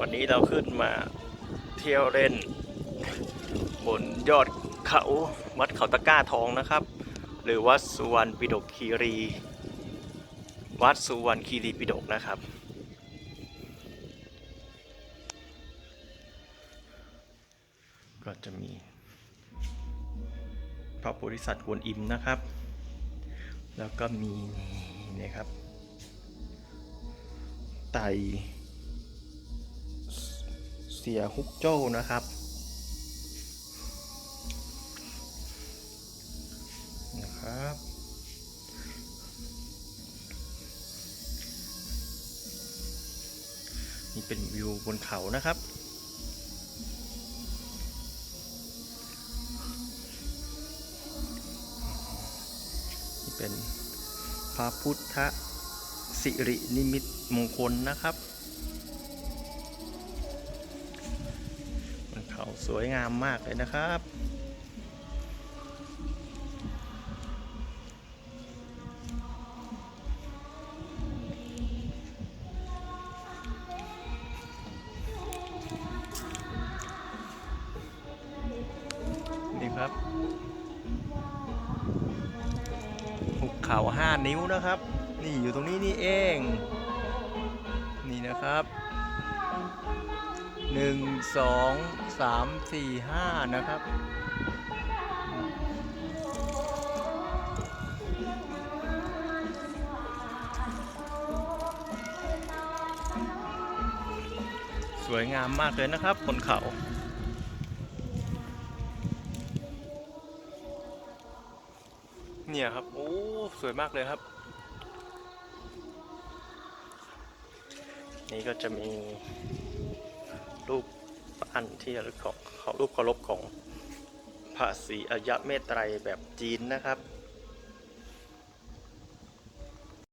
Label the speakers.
Speaker 1: วันนี้เราขึ้นมาเที่ยวเล่น บนยอดเขาวัดเขาตะก้าทองนะครับ หรือวัดสุวรรณปิฎกคีรี วัดสุวรรณคีรีปิฎกนะครับ ก็จะมี พระโพธิสัตว์กวนอิมนะครับ แล้วก็มีเนี่ยครับไต สียฮุกโจ้นะครับนะครับนี่เป็นวิวบนเขานะครับนี่เป็นพระพุทธสิรินิมิตมงคลนะครับ เขาสวยงามมากเลยนะครับ นี่ครับหุบเขาห้านิ้วนะครับ นี่อยู่ตรงนี้นี่เอง นี่นะครับ หนึ่งสองสามสี่ห้านะครับสวยงามมากเลยนะครับบนเขาเนี่ยครับ โอ้ สวยมากเลยครับ นี่ก็จะมี รูปปั้นที่ระลึกของเขารูปเคารพของพระศรีอริยะเมตไตรแบบจีนนะครับ